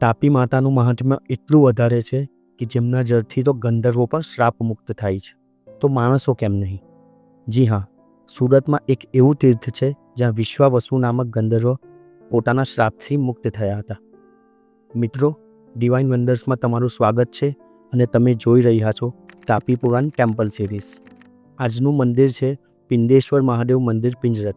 તાપી માતાનું મહાત્મ્ય એટલું વધારે છે કે જેમના જળથી તો ગંધર્વો પણ શ્રાપ મુક્ત થાય છે. તો માણસો કેમ નહીં? જી હા, સુરતમાં એક એવું તીર્થ છે જ્યાં વિશ્વાવસુ નામક ગંધર્વ પોતાના શ્રાપથી મુક્ત થયા હતા. મિત્રો ડિવાઇન વંડર્સમાં તમારું સ્વાગત છે અને તમે જોઈ રહ્યા છો તાપી પુરાણ ટેમ્પલ સિરીઝ. આજનું મંદિર છે પિંડેશ્વર મહાદેવ મંદિર પિંજરત.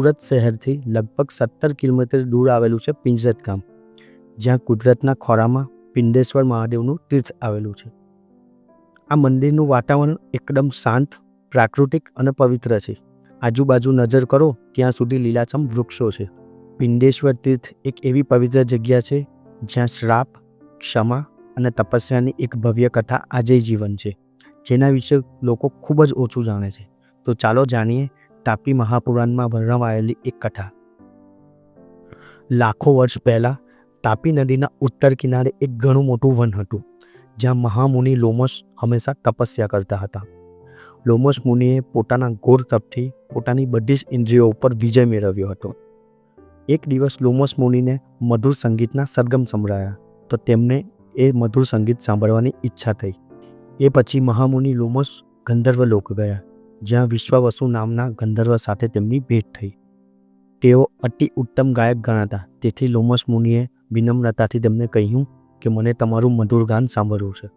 સુરત શહેરથી લગભગ સત્તર કિલોમીટર દૂર આવેલું છે પિંજરત ગામ, જ્યાં કુદરતના ખોરામાં પિંડેશ્વર મહાદેવનું તીર્થ આવેલું છે. આ મંદિરનું વાતાવરણ એકદમ શાંત, પ્રાકૃતિક અને પવિત્ર છે. આજુબાજુ નજર કરો, ત્યાં સુધી લીલાછમ વૃક્ષો છે. પિંડેશ્વર તીર્થ એક એવી પવિત્ર જગ્યા છે, જ્યાં શ્રાપ, ક્ષમા અને તપસ્યાની એક ભવ્ય કથા આજે જીવન છે, જેના વિશે લોકો ખૂબ જ ઓછું જાણે છે. તો ચાલો જાણીએ તાપી મહાપુરાણમાં વર્ણવાયેલી એક કથા. લાખો વર્ષ પહેલાં તાપી નદીના ઉત્તર કિનારે એક ઘણું મોટું વન હતું, જ્યાં મહામુનિ લોમસ હંમેશા તપસ્યા કરતા હતા. લોમસ મુનિએ પોતાના ઘોર તપથી પોતાની બધી જ ઇન્દ્રિયો ઉપર વિજય મેળવ્યો હતો. એક દિવસ લોમસ મુનિને મધુર સંગીતના સરગમ સંભળાયા, તો તેમને એ મધુર સંગીત સાંભળવાની ઈચ્છા થઈ. એ પછી મહામુનિ લોમસ ગંધર્વ લોક ગયા. જ્યાં વિશ્વાવસુ નામના ગંધર્વ સાથે તેમની ભેટ થઈ. તેઓ અતિ ઉત્તમ ગાયક ગણાતા. તેથી લોમસ મુનિએ વિનમ્રતાથી તેમને કહ્યું કે મને તમારું મધુર ગાન સાંભળવું છે.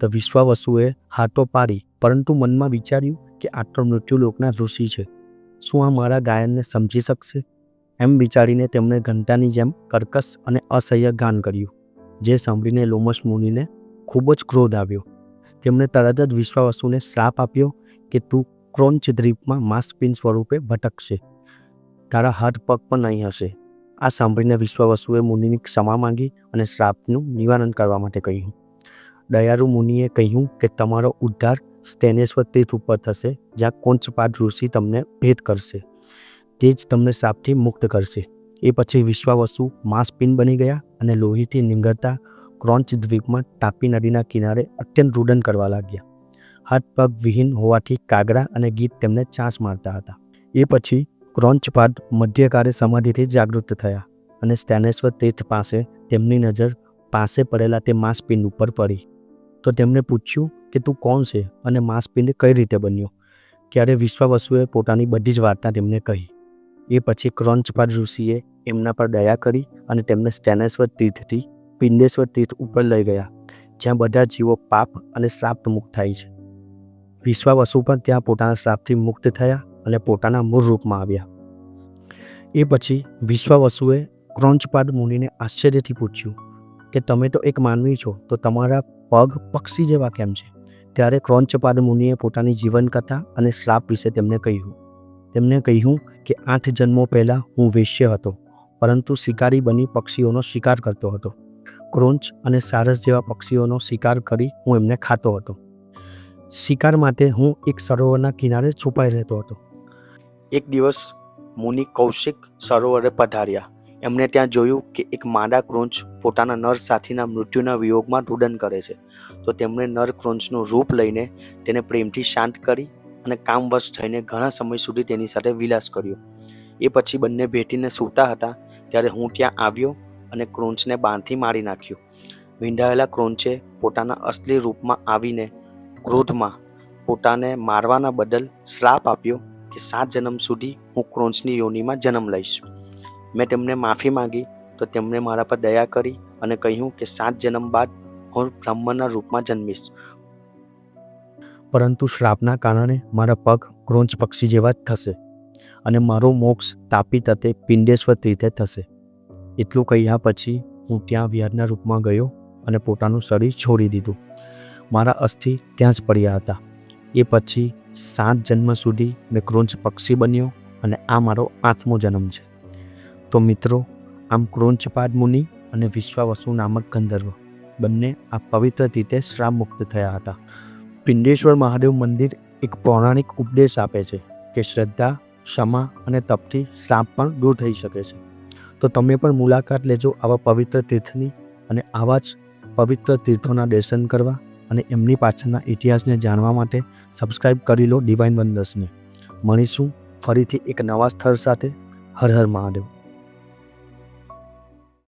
તો વિશ્વાવસુએ હાથો પાડી, પરંતુ મનમાં વિચાર્યું કે આટલો મૃત્યુ મૃત્યુલોકના ઋષિ છે. શું આ મારા ગાયનને સમજી શકશે? એમ વિચારીને તેમણે ઘંટાની જેમ કર્કશ અને અસહ્ય ગાન કર્યું, જે સાંભળીને લોમસ મુનિને ખૂબ જ ક્રોધ આવ્યો. તેમણે તરત જ વિશ્વાવસુને શ્રાપ આપ્યો કે તું ક્રોન્ચ દ્વીપમાં માંસપિંડ સ્વરૂપે ભટકશે. તારા હાથ પગ પણ નહીં હશે. આ સાંભળીને વિશ્વવસુએ મુનિની ક્ષમા માંગી અને શ્રાપનું નિવારણ કરવા માટે કહ્યું. દયારુ મુનિએ કહ્યું કે તમારો ઉદ્ધાર સ્ટેનેશ્વર તીર્થ ઉપર થશે, જ્યાં કોંચપાદ ઋષિ તમને ભેદ કરશે. તે જ તમને શ્રાપથી મુક્ત કરશે. એ પછી વિશ્વાવસુ માંસપિંડ બની ગયા અને લોહીથી નીંગળતા ક્રોંચ દ્વીપમાં તાપી નદીના કિનારે અત્યંત રૂડન કરવા લાગ્યા. હાથ પગ વિહીન હોવાથી કાગડા અને ગીત તેમને ચાંસ મારતા હતા. એ પછી ક્રોંચપાદ મધ્યકાળે સમાધિથી જાગૃત થયા અને સ્ટેનેશ્વર તીર્થ પાસે તેમની નજર પાસે પડેલા તે માંસપિંડ ઉપર પડી. તો તેમણે પૂછ્યું કે તું કોણ છે અને માંસપિંડ કઈ રીતે બન્યો? ત્યારે વિશ્વાવસુએ પોતાની બધી જ વાર્તા તેમને કહી. એ પછી ક્રોંચપાદ ઋષિએ એમના પર દયા કરી અને તેમને સ્ટેનેશ્વર તીર્થથી પિંડેશ્વર તીર્થ ઉપર લઈ ગયા, જ્યાં બધા જીવો પાપ અને શ્રાપ્ત મુક્ત થાય છે. વિશ્વાવસુ પણ ત્યાં પોતાના શ્રાપથી મુક્ત થયા અને પોતાના મૂળ રૂપમાં આવ્યા. એ પછી વિશ્વાવસુએ ક્રોંચપાદ મુનિને આશ્ચર્યથી પૂછ્યું કે તમે તો એક માનવી છો, તો તમારા પગ પક્ષી જેવા કેમ છે? ત્યારે ક્રોંચપાદ મુનિએ પોતાની જીવનકથા અને શ્રાપ વિશે તેમને કહ્યું. તેમને કહ્યું કે આઠ જન્મો પહેલાં હું વેશ્ય હતો, પરંતુ શિકારી બની પક્ષીઓનો શિકાર કરતો હતો. ક્રોંચ અને સારસ જેવા પક્ષીઓનો શિકાર કરી હું એમને ખાતો હતો. શિકાર માટે હું એક સરોવરના કિનારે છુપાઈ રહેતો હતો. એક દિવસ મુનિ કૌશિક સરોવરે પધાર્યા. એમણે ત્યાં જોયું કે એક માદા ક્રોંચ પોતાના નર સાથીના મૃત્યુના વિયોગમાં રુદન કરે છે. તો તેમણે નર ક્રોંચનું રૂપ લઈને તેને પ્રેમથી શાંત કરી અને કામવશ થઈને ઘણા સમય સુધી તેની સાથે વિલાસ કર્યો. એ પછી બંને ભેટીને સૂતા હતા, ત્યારે હું ત્યાં આવ્યો અને ક્રોંચને બાંધથી મારી નાખ્યો. વિંધાયેલા ક્રોંચે પોતાના અસલી રૂપમાં આવીને ક્રોધમાં પોતાને મારવાના બદલ શ્રાપ આપ્યો કે સાત જન્મ સુધી હું ક્રોંચની યોનિમાં જન્મ લઈશ. મેં તેમને માફી માંગી તો તેમણે મારા પર દયા કરી અને કહ્યું કે સાત જન્મ બાદ હું બ્રહ્મના રૂપમાં જન્મીશ. પરંતુ શ્રાપના કારણે મારા પગ ક્રોંચ પક્ષી જેવા જ થશે અને મારો મોક્ષ તાપી તતે પિંડેશ્વર તીર્થે થશે. એટલું કહ્યા પછી હું ત્યાં વ્યાજના રૂપમાં ગયો અને પોતાનું શરીર છોડી દીધું. મારા અસ્થિ ત્યાં જ પડ્યા હતા. એ પછી સાત જન્મ સુધી મેં ક્રોંચ પક્ષી બન્યો અને આ મારો આઠમો જન્મ છે. તો મિત્રો, આમ ક્રોંચપાદ મુનિ અને વિશ્વાવસુ નામક ગંધર્વ બંને આ પવિત્ર રીતે શ્રાપ મુક્ત થયા હતા. પિંડેશ્વર મહાદેવ મંદિર એક પૌરાણિક ઉપદેશ આપે છે કે શ્રદ્ધા, ક્ષમા અને તપથી શ્રાપ પણ દૂર થઈ શકે છે. તો તમે પણ મુલાકાત લેજો આવા પવિત્ર તીર્થની અને આવા જ પવિત્ર તીર્થોના દર્શન કરવા. અને એમની પાછળના ઇતિહાસને જાણવા માટે સબસ્ક્રાઈબ કરી લો ડિવાઇન વંડર્સને મળીશું ફરીથી એક નવા સ્થળ સાથે. હર હર મહાદેવ.